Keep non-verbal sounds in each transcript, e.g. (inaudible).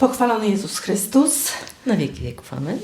Pochwalony Jezus Chrystus. Na wieki wieków. Amen.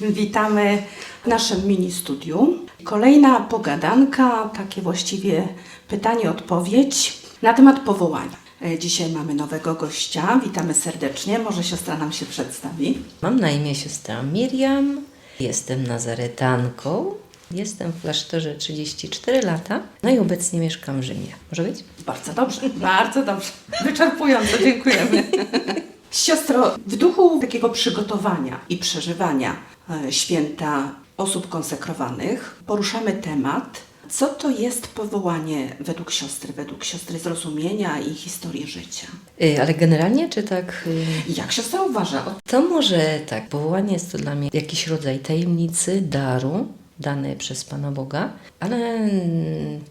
Witamy w naszym mini studiu. Kolejna pogadanka, takie właściwie pytanie-odpowiedź na temat powołania. E, Dzisiaj mamy nowego gościa. Witamy serdecznie. Może siostra nam się przedstawi. Mam na imię siostra Miriam. Jestem nazaretanką. Jestem w klasztorze 34 lata. No i obecnie mieszkam w Rzymie. Może być? Bardzo dobrze, bardzo dobrze. Wyczerpująco, dziękujemy. (laughs) Siostro, w duchu takiego przygotowania i przeżywania e, święta osób konsekrowanych poruszamy temat, co to jest powołanie według siostry, według siostry zrozumienia i historii życia. Y, ale generalnie, czy tak? y, Jak siostra uważa? To może tak. Powołanie jest to dla mnie jakiś rodzaj tajemnicy, daru dane przez Pana Boga, ale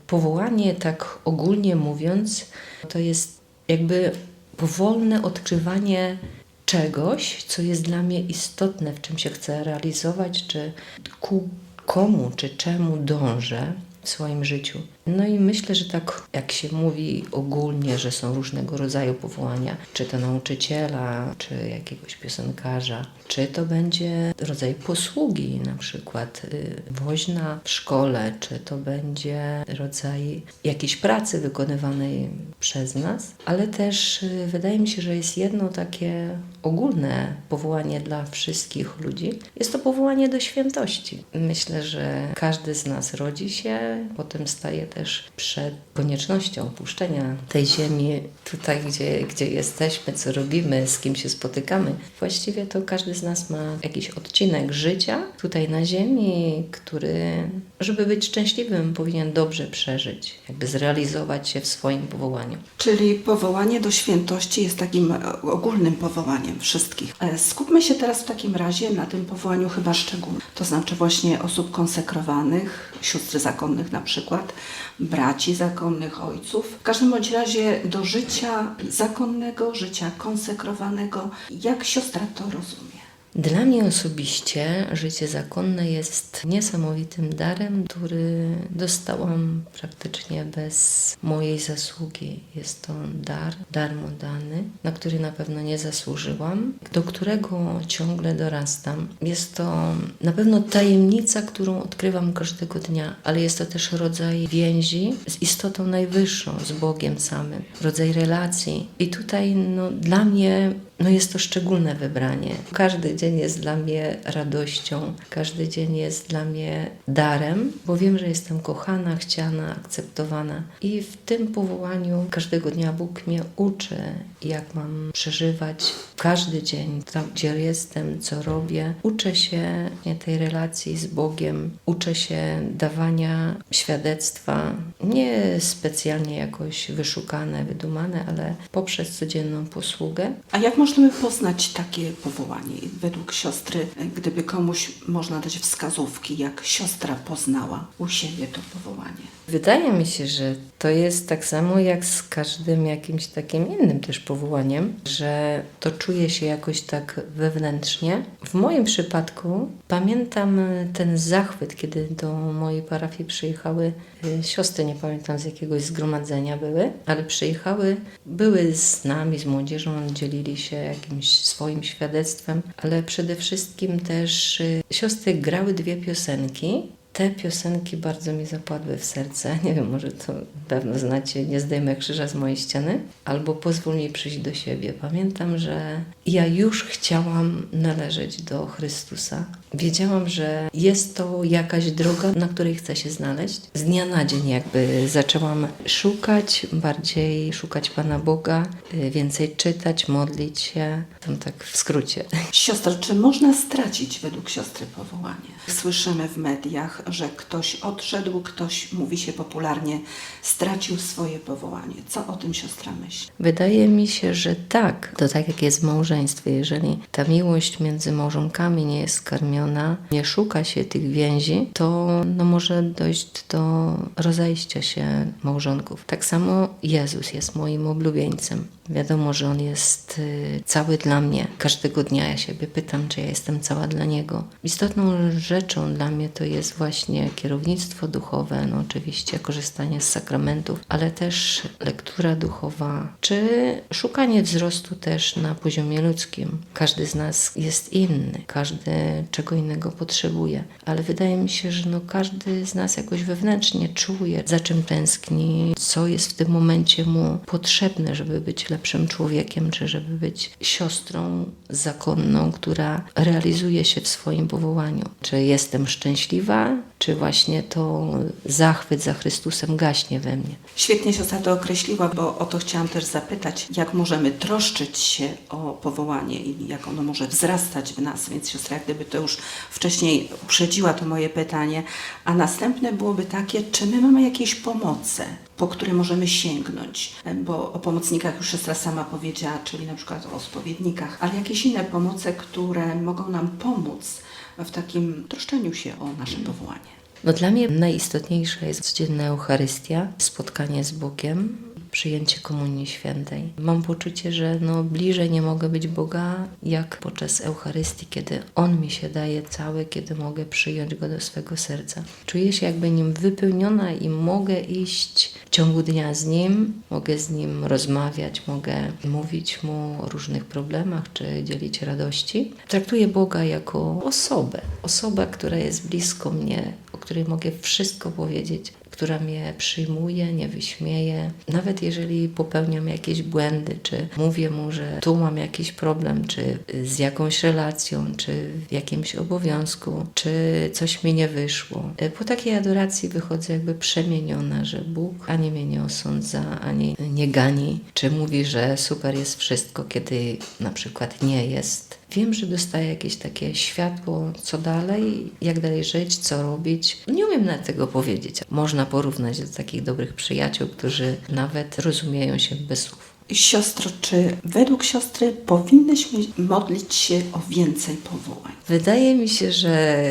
powołanie, tak ogólnie mówiąc, to jest jakby powolne odkrywanie czegoś, co jest dla mnie istotne, w czym się chcę realizować, czy ku komu, czy czemu dążę w swoim życiu. No i myślę, że tak jak się mówi ogólnie, że są różnego rodzaju powołania, czy to nauczyciela, czy jakiegoś piosenkarza, czy to będzie rodzaj posługi, na przykład y, woźna w szkole, czy to będzie rodzaj jakiejś pracy wykonywanej przez nas, ale też y, wydaje mi się, że jest jedno takie ogólne powołanie dla wszystkich ludzi. Jest to powołanie do świętości. Myślę, że każdy z nas rodzi się, potem staje też przed koniecznością opuszczenia tej ziemi, tutaj, gdzie, gdzie jesteśmy, co robimy, z kim się spotykamy. Właściwie to każdy z nas ma jakiś odcinek życia tutaj na ziemi, który, żeby być szczęśliwym, powinien dobrze przeżyć, jakby zrealizować się w swoim powołaniu. Czyli powołanie do świętości jest takim e, ogólnym powołaniem wszystkich. E, Skupmy się teraz w takim razie na tym powołaniu chyba szczególnym. To znaczy właśnie osób konsekrowanych, sióstr zakonnych na przykład, braci zakonnych, ojców. W każdym bądź razie do życia zakonnego, życia konsekrowanego. Jak siostra to rozumie? Dla mnie osobiście życie zakonne jest niesamowitym darem, który dostałam praktycznie bez mojej zasługi. Jest to dar, darmo dany, na który na pewno nie zasłużyłam, do którego ciągle dorastam. Jest to na pewno tajemnica, którą odkrywam każdego dnia, ale jest to też rodzaj więzi z istotą najwyższą, z Bogiem samym, rodzaj relacji. I tutaj no, dla mnie no jest to szczególne wybranie. Każdy dzień jest dla mnie radością, każdy dzień jest dla mnie darem, bo wiem, że jestem kochana, chciana, akceptowana. I w tym powołaniu każdego dnia Bóg mnie uczy, jak mam przeżywać każdy dzień, tam gdzie jestem, co robię. Uczę się tej relacji z Bogiem, uczę się dawania świadectwa, nie specjalnie jakoś wyszukane, wydumane, ale poprzez codzienną posługę. A jak możemy poznać takie powołanie? Według siostry, gdyby komuś można dać wskazówki, jak siostra poznała u siebie to powołanie. Wydaje mi się, że to jest tak samo jak z każdym jakimś takim innym też powołaniem, że to czuje się jakoś tak wewnętrznie. W moim przypadku pamiętam ten zachwyt, kiedy do mojej parafii przyjechały y, siostry, nie pamiętam z jakiegoś zgromadzenia były, ale przyjechały, były z nami, z młodzieżą, dzielili się jakimś swoim świadectwem, ale przede wszystkim też y, siostry grały dwie piosenki. Te piosenki bardzo mi zapadły w serce. Nie wiem, może to pewno znacie Nie zdejmę krzyża z mojej ściany, albo Pozwól mi przyjść do siebie. Pamiętam, że ja już chciałam należeć do Chrystusa. Wiedziałam, że jest to jakaś droga, na której chcę się znaleźć. Z dnia na dzień jakby zaczęłam szukać, bardziej szukać Pana Boga, y, więcej czytać, modlić się. Tam tak w skrócie. Siostra, czy można stracić według siostry powołanie? Słyszymy w mediach, że ktoś odszedł, ktoś, mówi się popularnie, stracił swoje powołanie. Co o tym siostra myśli? Wydaje mi się, że tak. To tak jak jest w małżeństwie. Jeżeli ta miłość między małżonkami nie jest karmiona, nie szuka się tych więzi, to no może dojść do rozejścia się małżonków. Tak samo Jezus jest moim oblubieńcem. Wiadomo, że on jest y, cały dla mnie. Każdego dnia ja siebie pytam, czy ja jestem cała dla niego. Istotną rzeczą dla mnie to jest właśnie kierownictwo duchowe, no oczywiście korzystanie z sakramentów, ale też lektura duchowa, czy szukanie wzrostu też na poziomie ludzkim. Każdy z nas jest inny, każdy czego innego potrzebuje, ale wydaje mi się, że no każdy z nas jakoś wewnętrznie czuje, za czym tęskni, co jest w tym momencie mu potrzebne, żeby być lepszym człowiekiem, czy żeby być siostrą zakonną, która realizuje się w swoim powołaniu. Czy jestem szczęśliwa, czy właśnie to zachwyt za Chrystusem gaśnie we mnie. Świetnie siostra to określiła, bo o to chciałam też zapytać, jak możemy troszczyć się o powołanie i jak ono może wzrastać w nas, więc siostra jak gdyby to już wcześniej uprzedziła to moje pytanie, a następne byłoby takie, czy my mamy jakieś pomoce, po które możemy sięgnąć, bo o pomocnikach już siostra sama powiedziała, czyli na przykład o spowiednikach, ale jakieś inne pomoce, które mogą nam pomóc w takim troszczeniu się o nasze powołanie. No dla mnie najistotniejsza jest codzienna Eucharystia, spotkanie z Bogiem, przyjęcie Komunii Świętej. Mam poczucie, że no bliżej nie mogę być Boga jak podczas Eucharystii, kiedy On mi się daje cały, kiedy mogę przyjąć Go do swego serca. Czuję się jakby Nim wypełniona i mogę iść w ciągu dnia z Nim, mogę z Nim rozmawiać, mogę mówić Mu o różnych problemach czy dzielić radości. Traktuję Boga jako osobę, osobę, która jest blisko mnie, o której mogę wszystko powiedzieć, która mnie przyjmuje, nie wyśmieje. Nawet jeżeli popełniam jakieś błędy, czy mówię mu, że tu mam jakiś problem, czy z jakąś relacją, czy w jakimś obowiązku, czy coś mi nie wyszło. Po takiej adoracji wychodzę jakby przemieniona, że Bóg ani mnie nie osądza, ani nie gani, czy mówi, że super jest wszystko, kiedy na przykład nie jest. Wiem, że dostaję jakieś takie światło, co dalej, jak dalej żyć, co robić. Nie umiem na tego powiedzieć. Można porównać do takich dobrych przyjaciół, którzy nawet rozumieją się bez słów. Siostro, czy według siostry powinnyśmy modlić się o więcej powołań? Wydaje mi się, że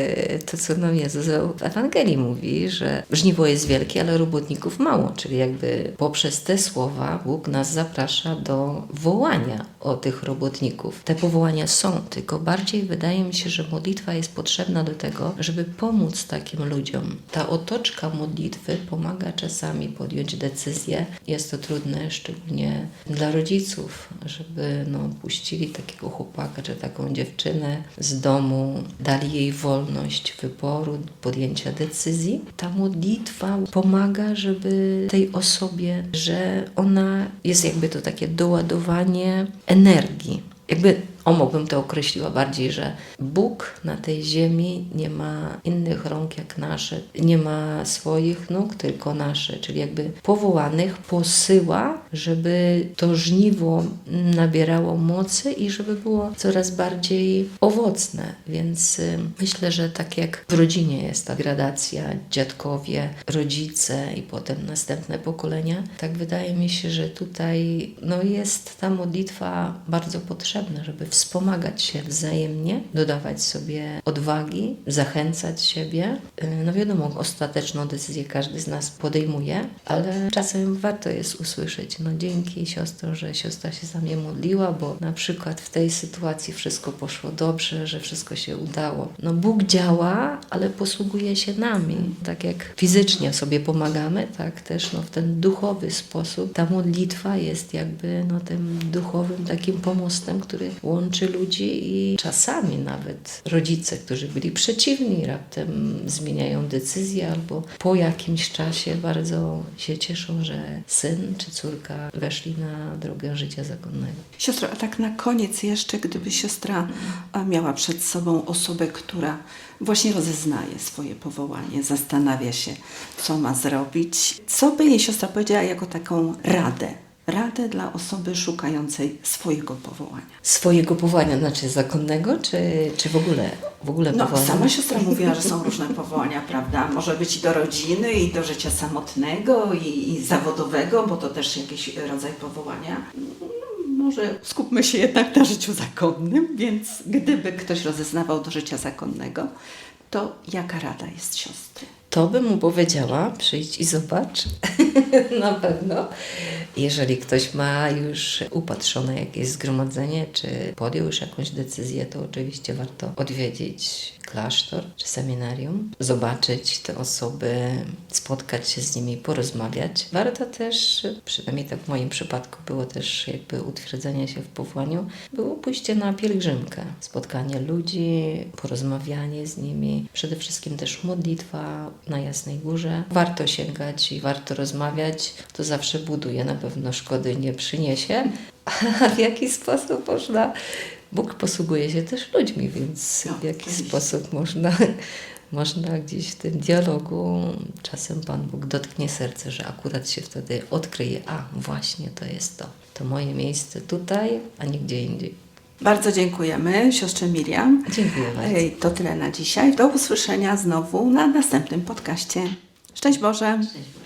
to, co nam Jezus w Ewangelii mówi, że żniwo jest wielkie, ale robotników mało. Czyli jakby poprzez te słowa Bóg nas zaprasza do wołania o tych robotników. Te powołania są, tylko bardziej wydaje mi się, że modlitwa jest potrzebna do tego, żeby pomóc takim ludziom. Ta otoczka modlitwy pomaga czasami podjąć decyzję. Jest to trudne, szczególnie dla rodziców, żeby no, puścili takiego chłopaka czy taką dziewczynę z domu, dali jej wolność wyboru, podjęcia decyzji. Ta modlitwa pomaga, żeby tej osobie, że ona jest jakby to takie doładowanie energii. Jakby o, mógłbym to określiła bardziej, że Bóg na tej ziemi nie ma innych rąk jak nasze, nie ma swoich nóg, tylko nasze, czyli jakby powołanych posyła, żeby to żniwo nabierało mocy i żeby było coraz bardziej owocne. Więc y, myślę, że tak jak w rodzinie jest ta gradacja, dziadkowie, rodzice i potem następne pokolenia, tak wydaje mi się, że tutaj no, jest ta modlitwa bardzo potrzebna, żeby wspomagać się wzajemnie, dodawać sobie odwagi, zachęcać siebie. Yy, No wiadomo, ostateczną decyzję każdy z nas podejmuje, ale czasem warto jest usłyszeć, no dzięki siostro, że siostra się za mnie modliła, bo na przykład w tej sytuacji wszystko poszło dobrze, że wszystko się udało. No Bóg działa, ale posługuje się nami. Tak jak fizycznie sobie pomagamy, tak też no, w ten duchowy sposób ta modlitwa jest jakby no, tym duchowym takim pomostem, który łączy ludzi i czasami nawet rodzice, którzy byli przeciwni, raptem zmieniają decyzję albo po jakimś czasie bardzo się cieszą, że syn czy córka weszli na drogę życia zakonnego. Siostro, a tak na koniec jeszcze, gdyby siostra miała przed sobą osobę, która właśnie rozeznaje swoje powołanie, zastanawia się, co ma zrobić, co by jej siostra powiedziała jako taką radę? Radę dla osoby szukającej swojego powołania. Swojego powołania, znaczy zakonnego, czy, czy w ogóle, w ogóle No, powołania? sama (laughs) siostra mówiła, że są różne powołania, prawda? Może być i do rodziny, i do życia samotnego, i, i zawodowego, bo to też jakiś rodzaj powołania. Może skupmy się jednak na życiu zakonnym, więc gdyby ktoś rozeznawał do życia zakonnego, to jaka rada jest siostry? To bym mu powiedziała, przyjdź i zobacz. (laughs) Na pewno. Jeżeli ktoś ma już upatrzone jakieś zgromadzenie, czy podjął już jakąś decyzję, to oczywiście warto odwiedzić klasztor czy seminarium, zobaczyć te osoby, spotkać się z nimi, porozmawiać. Warto też, przynajmniej tak w moim przypadku było też jakby utwierdzenie się w powołaniu, było pójście na pielgrzymkę, spotkanie ludzi, porozmawianie z nimi, przede wszystkim też modlitwa na Jasnej Górze. Warto sięgać i warto rozmawiać, to zawsze buduje, na pewno szkody nie przyniesie. (laughs) A w jaki sposób można Bóg posługuje się też ludźmi, więc No, w jaki sposób można, (laughs) można gdzieś w tym dialogu, czasem Pan Bóg dotknie serce, że akurat się wtedy odkryje, a właśnie to jest to. To moje miejsce tutaj, a nie gdzie indziej. Bardzo dziękujemy siostrze Miriam. Dziękuję bardzo. To tyle na dzisiaj. Do usłyszenia znowu na następnym podcaście. Szczęść Boże! Cześć.